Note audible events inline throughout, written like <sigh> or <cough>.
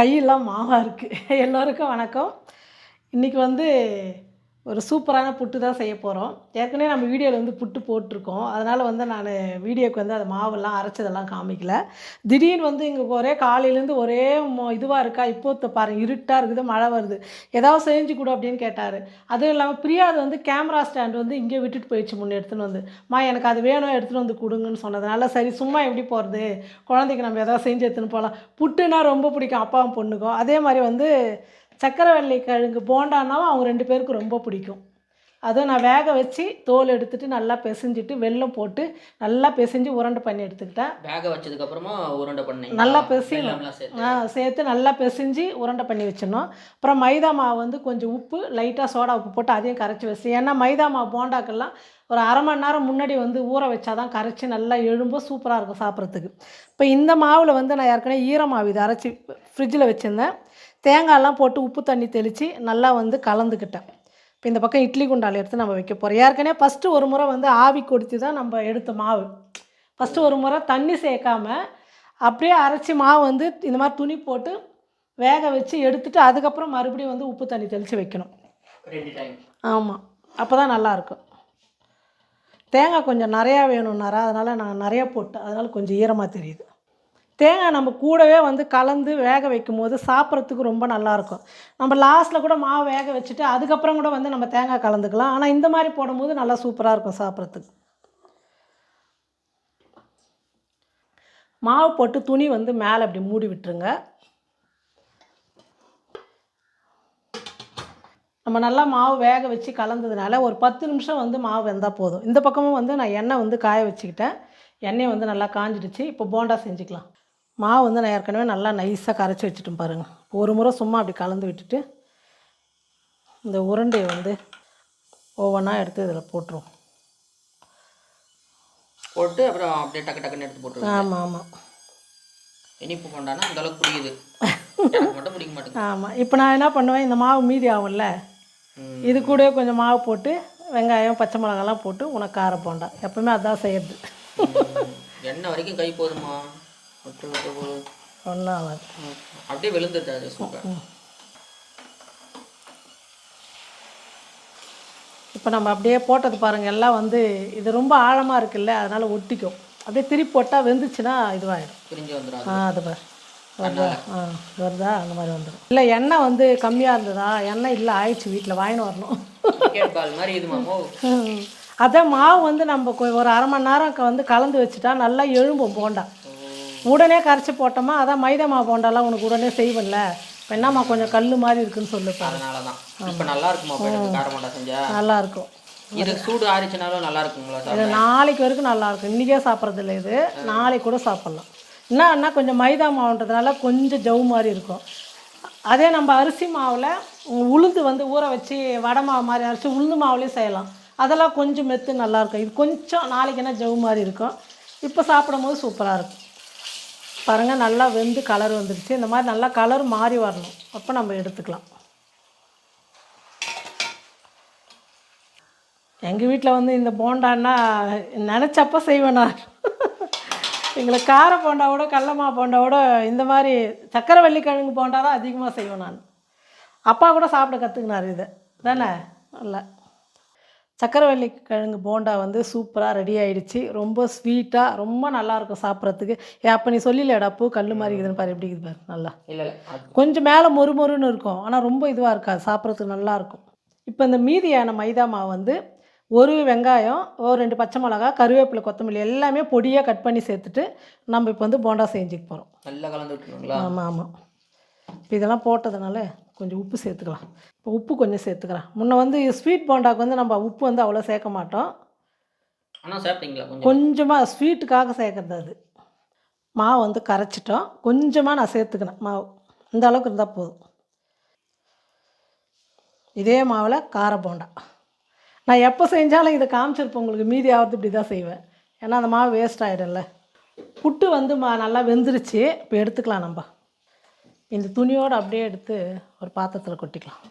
கையெல்லாம் மாவாக இருக்குது <laughs> எல்லோருக்கும் வணக்கம். இன்றைக்கி வந்து ஒரு சூப்பரான புட்டு தான் செய்ய போகிறோம் ஏற்கனவே நம்ம வீடியோவில் வந்து புட்டு போட்டிருக்கோம். அதனால் வந்து நான் வீடியோக்கு வந்து அது மாவெல்லாம் அரைச்சதெல்லாம் காமிக்கல. திடீர்னு வந்து இங்கே ஒரே காலையிலேருந்து ஒரே இதுவாக இருக்கா? இப்போ பாரு இருட்டாக இருக்குது மழை வருது. ஏதாவது செஞ்சு கொடு அப்படின்னு கேட்டார். அதுவும் இல்லாமல் பிரியாது வந்து கேமரா ஸ்டாண்ட் வந்து இங்கே விட்டுட்டு போயிடுச்சு முன்னே எடுத்துன்னு வந்து. மா எனக்கு அது வேணும் எடுத்துகிட்டு வந்து கொடுங்கன்னு சொன்னதுனால சரி சும்மா எப்படி போகிறது குழந்தைக்கு நம்ம எதாவது செஞ்சு எடுத்துன்னு போகலாம் புட்டுனா ரொம்ப பிடிக்கும் அப்பாவும் பொண்ணுக்கும். அதே மாதிரி வந்து சக்கரவள்ளி கிழங்கு போண்டானாவும் அவங்க ரெண்டு பேருக்கும் ரொம்ப பிடிக்கும். அதுவும் நான் வேக வச்சு தோல் எடுத்துட்டு நல்லா பிசைஞ்சிட்டு வெல்லம் போட்டு நல்லா பிசைஞ்சு உருண்டை பண்ணி எடுத்துக்கிட்டேன். வேக வச்சதுக்கு அப்புறமா உருண்டை பண்ணீங்க நல்லா பிசையணும். ஆ சேர்த்து நல்லா பிசைஞ்சு உருண்டை பண்ணி வச்சிடணும். அப்புறம் மைதா மாவு வந்து கொஞ்சம் உப்பு லைட்டாக சோடா உப்பு போட்டு அதையும் கரைச்சி வச்சு. ஏன்னா மைதா மாவு போண்டாக்கெல்லாம் ஒரு அரை மணி நேரம் முன்னாடி வந்து ஊற வச்சா தான் கரைச்சி நல்லா எழும்போ சூப்பராக இருக்கும் சாப்பிட்றதுக்கு. இப்போ இந்த மாவில் வந்து நான் ஏற்கனவே ஈரமாவு இதை அரைச்சி ஃப்ரிட்ஜில் வச்சுருந்தேன். தேங்காயெல்லாம் போட்டு உப்பு தண்ணி தெளித்து நல்லா வந்து கலந்துக்கிட்டேன். இப்போ இந்த பக்கம் இட்லி குண்டால் எடுத்து நம்ம வைக்க போகிறோம் ஏற்கனவே ஃபஸ்ட்டு ஒரு முறை வந்து ஆவி கொடுத்து தான் நம்ம எடுத்த மாவு. ஃபஸ்ட்டு ஒரு முறை தண்ணி சேர்க்காம அப்படியே அரைச்சி மாவு வந்து இந்த மாதிரி துணி போட்டு வேக வச்சு எடுத்துட்டு அதுக்கப்புறம் மறுபடியும் வந்து உப்பு தண்ணி தெளித்து வைக்கணும். ஆமாம் அப்போ தான் நல்லாயிருக்கும் தேங்காய் கொஞ்சம் நிறையா வேணும்னாரா அதனால் நான் நிறையா போட்டேன். அதனால் கொஞ்சம் ஈரமாக தெரியுது. தேங்காய் நம்ம கூடவே வந்து கலந்து வேக வைக்கும் போது சாப்பிட்றதுக்கு ரொம்ப நல்லாயிருக்கும். நம்ம லாஸ்ட்டில் கூட மாவு வேக வச்சுட்டு அதுக்கப்புறம் கூட வந்து நம்ம தேங்காய் கலந்துக்கலாம். ஆனால் இந்த மாதிரி போடும்போது நல்லா சூப்பராக இருக்கும் சாப்பிட்றதுக்கு. மாவு போட்டு துணி வந்து மேலே அப்படி மூடி விட்டுருங்க. நம்ம நல்லா மாவு வேக வச்சு கலந்ததுனால ஒரு பத்து நிமிஷம் வந்து மாவு வெந்தால் போதும். இந்த பக்கமும் வந்து நான் எண்ணெய் வந்து காய வச்சுக்கிட்டேன். எண்ணெய் வந்து நல்லா காஞ்சிடுச்சு. இப்போ போண்டா செஞ்சுக்கலாம். மாவு வந்து நான் ஏற்கனவே நல்லா நைஸாக கரைச்சி வச்சுட்டேன் பாருங்கள் ஒரு முறை சும்மா அப்படி கலந்து விட்டுட்டு இந்த உருண்டையை வந்து ஒவ்வொன்றா எடுத்து இதில் போட்டுருவோம். போட்டு அப்புறம் அப்படியே டக்கு டக்குன்னு எடுத்து போட்டுருவோம் ஆமாம் ஆமாம் இனிப்பு கொண்டானா அந்த அளவுக்கு பிடிக்குது எனக்கு மட்டும் பிடிக்க மாட்டேங்குது. ஆமாம் இப்போ நான் என்ன பண்ணுவேன் இந்த மாவு மீதி ஆகும்ல. இது கூட கொஞ்சம் மாவு போட்டு வெங்காயம் பச்சை மிளகாலாம் போட்டு உனக்கு கார போண்டா. எப்பவுமே அதான் செய்யறது. எண்ணெய் வரைக்கும் கை போதுமா? விட்டு விட்டு. அப்படியே அது சூப்பர் இப்போ நம்ம அப்படியே போட்டது பாருங்கள் எல்லாம் வந்து இது ரொம்ப ஆழமாக இருக்குல்ல அதனால் ஒட்டிக்கும். அப்படியே திருப்பி போட்டால் வெந்துச்சுன்னா இதுவாகிடும் பிரிஞ்சு வந்துடும் ஆ அது. பாரு. வருதா? ஆ வருதா? அந்த மாதிரி வந்துடும் இல்லை எண்ணெய் வந்து கம்மியாக இருந்ததா? எண்ணெய் இல்லை ஆயிடுச்சு வீட்டில் வாங்கின்னு வரணும். அதான் மாவு வந்து நம்ம ஒரு அரை மணி நேரம் வந்து கலந்து வச்சுட்டா நல்லா எழும்பும் போண்டா. உடனே கரைச்சி போட்டோமா? அதான் மைதா மாவு போண்டாலாம் உனக்கு உடனே செய்வேன்ல. இப்போ என்னம்மா கொஞ்சம் கல் மாதிரி இருக்குன்னு சொல்லுப்பா அதனால தான் இப்போ நல்லா இருக்குமா அப்போ எனக்கு கார மாட்டா செஞ்சா? நல்லா இருக்கும். இது சூடு ஆறிச்சுனாலும் நல்லா இருக்குங்களா இது நாளைக்கு வரைக்கும் நல்லா இருக்கும். இன்றைக்கே சாப்பிட்றது இல்லை இது நாளைக்கு கூட சாப்பிட்லாம். என்னன்னா கொஞ்சம் மைதா மாவுன்றதுனால கொஞ்சம் ஜவு மாதிரி இருக்கும். அதே நம்ம அரிசி மாவில் உளுந்து வந்து ஊற வச்சு வடை மாவு மாதிரி அரைச்சி உளுந்து மாவுலேயும் செய்யலாம். அதெல்லாம் கொஞ்சம் மெத்து நல்லாயிருக்கும் இது கொஞ்சம் நாளைக்கு என்ன ஜவு மாதிரி இருக்கும். இப்போ சாப்பிடும்போது சூப்பராக இருக்கும். பாருங்கள் நல்லா வெந்து கலர் வந்துடுச்சு இந்த மாதிரி நல்லா கலர் மாறி வரணும். அப்போ நம்ம எடுத்துக்கலாம். எங்கள் வீட்டில் வந்து இந்த போண்டான்னா நினச்சப்போ செய்வேன் நான். எங்களுக்கு கார போண்டாவோட கடலமா போண்டாவோட இந்த மாதிரி சக்கரை கிழங்கு போண்டா தான் அதிகமாக செய்வேன் நான். அப்பா கூட சாப்பிட கற்றுக்கினார் இதை. தானே? நல்லா சக்கரவள்ளி கிழங்கு போண்டா வந்து சூப்பராக ரெடி ஆயிடுச்சு. ரொம்ப ஸ்வீட்டாக ரொம்ப நல்லாயிருக்கும் சாப்பிட்றதுக்கு. ஏ அப்போ நீ சொல்லிலடா பூ கல் மாதிரி இருக்குதுன்னு பாரு எப்படி இருக்குது பாரு நல்லா. இல்லை கொஞ்சம் மேலே மொறு மொறுன்னு இருக்கும் ஆனால் ரொம்ப இதுவாக இருக்காது சாப்பிட்றதுக்கு நல்லா இருக்கும். இப்போ இந்த மீதியான மைதா மாவு வந்து ஒரு வெங்காயம் ஒரு ரெண்டு பச்சை மிளகா கருவேப்பிலை கொத்தமல்லி எல்லாமே பொடியாக கட் பண்ணி சேர்த்துட்டு நம்ம இப்போ வந்து போண்டா செஞ்சுக்க போகிறோம் நல்லா கலந்து விட்டுருங்களா ஆமாம் ஆமாம் இப்போ இதெல்லாம் போட்டதுனால கொஞ்சம் உப்பு சேர்த்துக்கலாம். இப்போ உப்பு கொஞ்சம் சேர்த்துக்கிறேன் முன்ன வந்து ஸ்வீட் போண்டாக்கு வந்து நம்ம உப்பு வந்து அவ்வளோ சேர்க்க மாட்டோம். ஆனால் கொஞ்சமாக ஸ்வீட்டுக்காக சேர்க்குறது அது. மாவு வந்து கரைச்சிட்டோம். கொஞ்சமாக நான் சேர்த்துக்கினேன் மாவு. இந்த அளவுக்கு இருந்தால் போதும். இதே மாவில் கார போண்டா. நான் எப்போ செஞ்சாலும் இதை காமிச்சிருப்பேன் உங்களுக்கு. மீதி ஆகிறது இப்படி தான் செய்வேன். ஏன்னா அந்த மாவு வேஸ்ட் ஆகிடும்ல புட்டு வந்து மா நல்லா வெந்துருச்சு. இப்போ எடுத்துக்கலாம் நம்ம. இந்த துணியோடு அப்படியே எடுத்து ஒரு பாத்திரத்தில் கொட்டிக்கலாம்.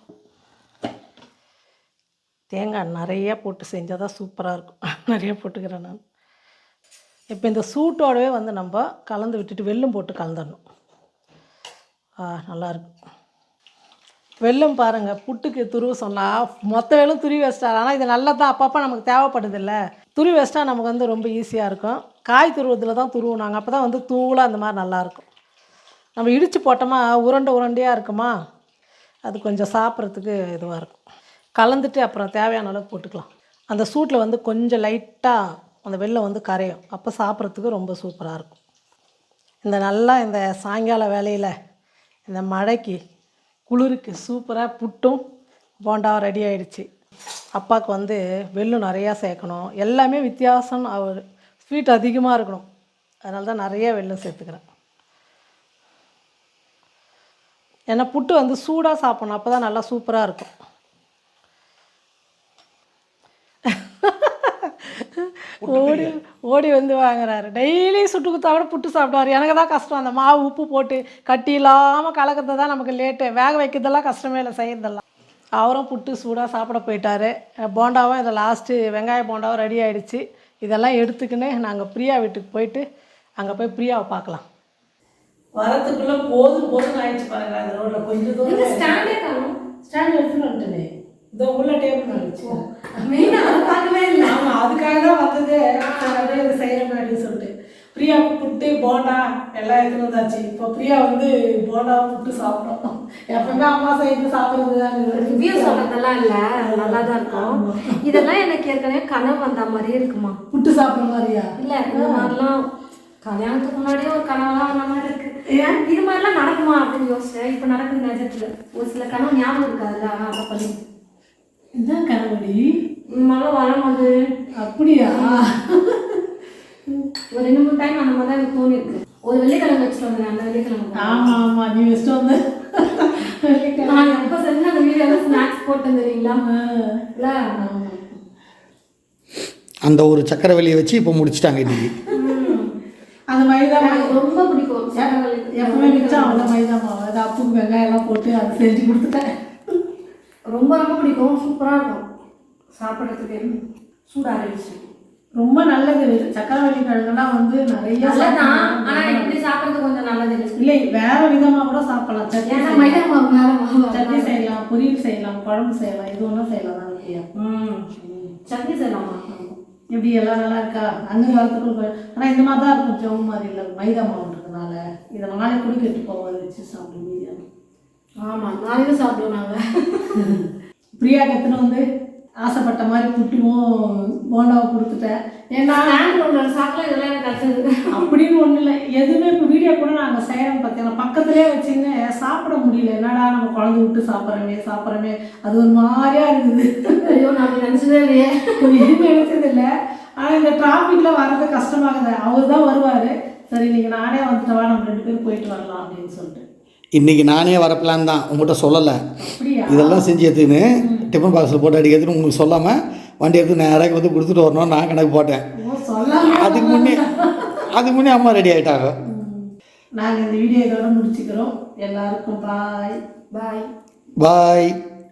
தேங்காய் நிறையா போட்டு செஞ்சால் தான் சூப்பராக இருக்கும். <laughs> நிறைய போட்டுக்கிறேன் நான். இப்போ இந்த சூட்டோடவே வந்து நம்ம கலந்து விட்டுட்டு வெல்லும் போட்டு கலந்துடணும். ஆ நல்லாயிருக்கு வெல்லம் பாருங்கள் புட்டுக்கு துருவு சொன்னால் மொத்த வேலும் துருவி வச்சிட்டாரு. ஆனால் இது நல்லது தான் அப்பப்போ நமக்கு தேவைப்படுதில்ல. துருவி வச்சிட்டா நமக்கு வந்து ரொம்ப ஈஸியாக இருக்கும். காய் துருவத்தில் தான் துருவுனாங்க. அப்போ தான் வந்து தூளாக அந்த மாதிரி நல்லாயிருக்கும் நம்ம இடித்து போட்டோமா உருண்டை உருண்டையாக இருக்குமா? அது கொஞ்சம் சாப்பிட்றதுக்கு இதுவாக இருக்கும். கலந்துட்டு அப்புறம் தேவையான அளவுக்கு போட்டுக்கலாம். அந்த சூட்டில் வந்து கொஞ்சம் லைட்டாக அந்த வெல்லம் வந்து கரையும். அப்போ சாப்பிட்றதுக்கு ரொம்ப சூப்பராக இருக்கும். இந்த நல்லா இந்த சாயங்கால வேலையில் இந்த மழைக்கு குளிருக்கு சூப்பராக புட்டும் போண்டாவும் ரெடி ஆகிடுச்சு அப்பாவுக்கு வந்து வெள்ளம் நிறையா சேர்க்கணும். எல்லாமே வித்தியாசம். அவர் ஸ்வீட் அதிகமாக இருக்கணும். அதனால தான் நிறைய வெள்ளம் சேர்த்துக்கிறேன். ஏன்னா புட்டு வந்து சூடாக சாப்பிடணும். அப்போ தான் நல்லா சூப்பராக இருக்கும். ஓடி ஓடி வந்து வாங்குறாரு. டெய்லி சுட்டு கொடுத்தா கூட புட்டு சாப்பிடுவார். எனக்கு தான் கஷ்டம். அந்த மாவு உப்பு போட்டு கட்டி இல்லாமல் கலக்கிறது தான் நமக்கு லேட்டு. வேக வைக்கிறதெல்லாம் கஷ்டமே இல்லை செய்கிறதெல்லாம் அவரும் புட்டு சூடாக சாப்பிட போயிட்டாரு. போண்டாவும் இதை லாஸ்ட்டு வெங்காய போண்டாவும் ரெடி ஆயிடுச்சு. இதெல்லாம் எடுத்துக்கின்னு நாங்கள் பிரியா வீட்டுக்கு போயிட்டு அங்கே போய் பிரியாவை பார்க்கலாம். வரத்துக்குள்ளே போதும் போதும் ஆயிடுச்சு பாருங்க அந்த ரோட்டில் கொஞ்சம் தூரம் ஸ்டாண்டே காணும்? ஸ்டாண்ட் எடுத்துன்னு வந்துட்டேனே. இதோ உள்ள டேபிள் வந்துச்சு மெயினா அதை பார்க்கவே இல்லை. ஆமா அதுக்காக தான் வந்தது. அப்படியே இது செய்யணும் அப்படின்னு சொல்லிட்டு. பிரியாவுக்கு புட்டு போண்டா எல்லாம் எடுத்துன்னு வந்தாச்சு. இப்போ பிரியா வந்து போண்டா புட்டு சாப்பிடும். எப்பவுமே அம்மா செய்து சாப்பிட்றது தான் ரிவ்யூ சொல்றதெல்லாம் இல்ல. நல்லா தான் இருக்கும். இதெல்லாம் எனக்கு ஏற்கனவே கனவு வந்த மாதிரியே இருக்குமா? புட்டு சாப்பிட்ற மாதிரியா? இல்ல இந்த மாதிரிலாம் கல்யாணத்துக்கு முன்னாடியே ஒரு கனவெல்லாம் வந்த மாதிரி இருக்கு. இது மாதிரிலாம் நடக்குமா அப்படின்னு யோசிச்சேன். இப்போ நடக்குது நிஜத்துல. ஒரு சில கனவு ஞாபகம் இருக்காதுல்ல? ஆனா அதை பண்ணி என்ன கனவடி? மழை வரும்போது. அப்படியா? ஒரு ரெண்டு மூணு டைம் அந்த மாதிரி தான் எனக்கு தோணி இருக்கு ஒரு வெள்ளிக்கிழமை வச்சுட்டு வந்தேன். அந்த வெள்ளிக்கிழமை. ஆமா ஆமா நீ வச்சுட்டு வந்து நான் எப்போ செஞ்ச அந்த வீடியோல ஸ்நாக்ஸ் போட்டேன் தெரியுங்களா? இல்ல? அந்த ஒரு சக்கரவள்ளியை வச்சு இப்போ முடிச்சிட்டாங்க இன்னைக்கு. அந்த மைதா மாவு எனக்கு ரொம்ப பிடிக்கும். எப்பவுமே மிச்சம் அவ்வளோ மைதா மாவு. அது அப்புக்கு வெங்காயம் எல்லாம் போட்டு அதை செஞ்சு கொடுத்துட்டேன். ரொம்ப ரொம்ப பிடிக்கும். சூப்பரா இருக்கும். சாப்பிட்றதுக்கு சூடாகிடுச்சு ரொம்ப நல்லது. சக்கரவள்ளி கிழங்குலாம் வந்து நிறைய நல்லதான் சாப்பிடலாம். ஆனா இப்படி சாப்பிட்றது கொஞ்சம் நல்லது இல்லை? வேற விதமா கூட சாப்பிடலாம். சட்னி. மைதா மாவு மேல மாவு சட்னி செய்யலாம் பொரியல் செய்யலாம் குழம்பு செய்யலாம் இது ஒன்றும் செய்யலாம் தான் இல்லையா சட்னி செய்யலாமா. எப்படி எல்லாம் நல்லா இருக்கா? அங்கே வரத்துக்கும் ஆனால் இந்த மாதிரி தான் இருக்கும் ஜவு மாதிரி இல்லை மைதா மாவுன்றதுனால இதை நாளை கூட கெட்டு போகாது வச்சு சாப்பிட முடியாது ஆமா நாளைக்கு சாப்பிடுவோம் நாங்க. <laughs> பிரியா கத்துன்னு வந்து ஆசைப்பட்ட மாதிரி புட்டுவும் போண்டாவும் கொடுத்துட்டேன். ஏன்னா சாப்பிடல இதெல்லாம் எனக்கு கிடைச்சது அப்படின்னு ஒன்றும் இல்லை. எதுவுமே இப்போ வீடியோ கூட நாங்கள் செய்கிறோம் பார்த்தீங்கன்னா பக்கத்துலேயே வச்சுன்னு சாப்பிட முடியல. என்னடா நம்ம குழந்தை விட்டு சாப்பிட்றோமே சாப்பிட்றோமே அது ஒரு மாதிரியா இருக்குது. ஐயோ நான் நினைச்சதே இல்லையே. <laughs> எதுவும் நினைச்சது இல்லை. ஆனால் இந்த டிராஃபிக்கில் வர்றது கஷ்டமாகுது. அவர் தான் வருவார். சரி இன்னைக்கு நானே வந்துட்டவா நம்ம ரெண்டு பேரும் போயிட்டு வரலாம் அப்படின்னு சொல்லிட்டு. இன்றைக்கி நானே வர பிளான் தான். உங்கள்கிட்ட சொல்லலை. இதெல்லாம் செஞ்சு எடுத்துக்கின்னு டிஃபன் பாக்ஸில் போட்டு அடி எடுத்துன்னு உங்களுக்கு சொல்லாமல் வண்டி எடுத்து நேராக வந்து கொடுத்துட்டு வரணும் நான் கணக்கு போட்டேன். அதுக்கு முன்னே அதுக்கு முன்னே அம்மா ரெடி ஆகிட்டாங்க நாங்கள் இந்த வீடியோ இதோட முடிச்சுக்கிறோம். எல்லாருக்கும் பாய் பாய் பாய்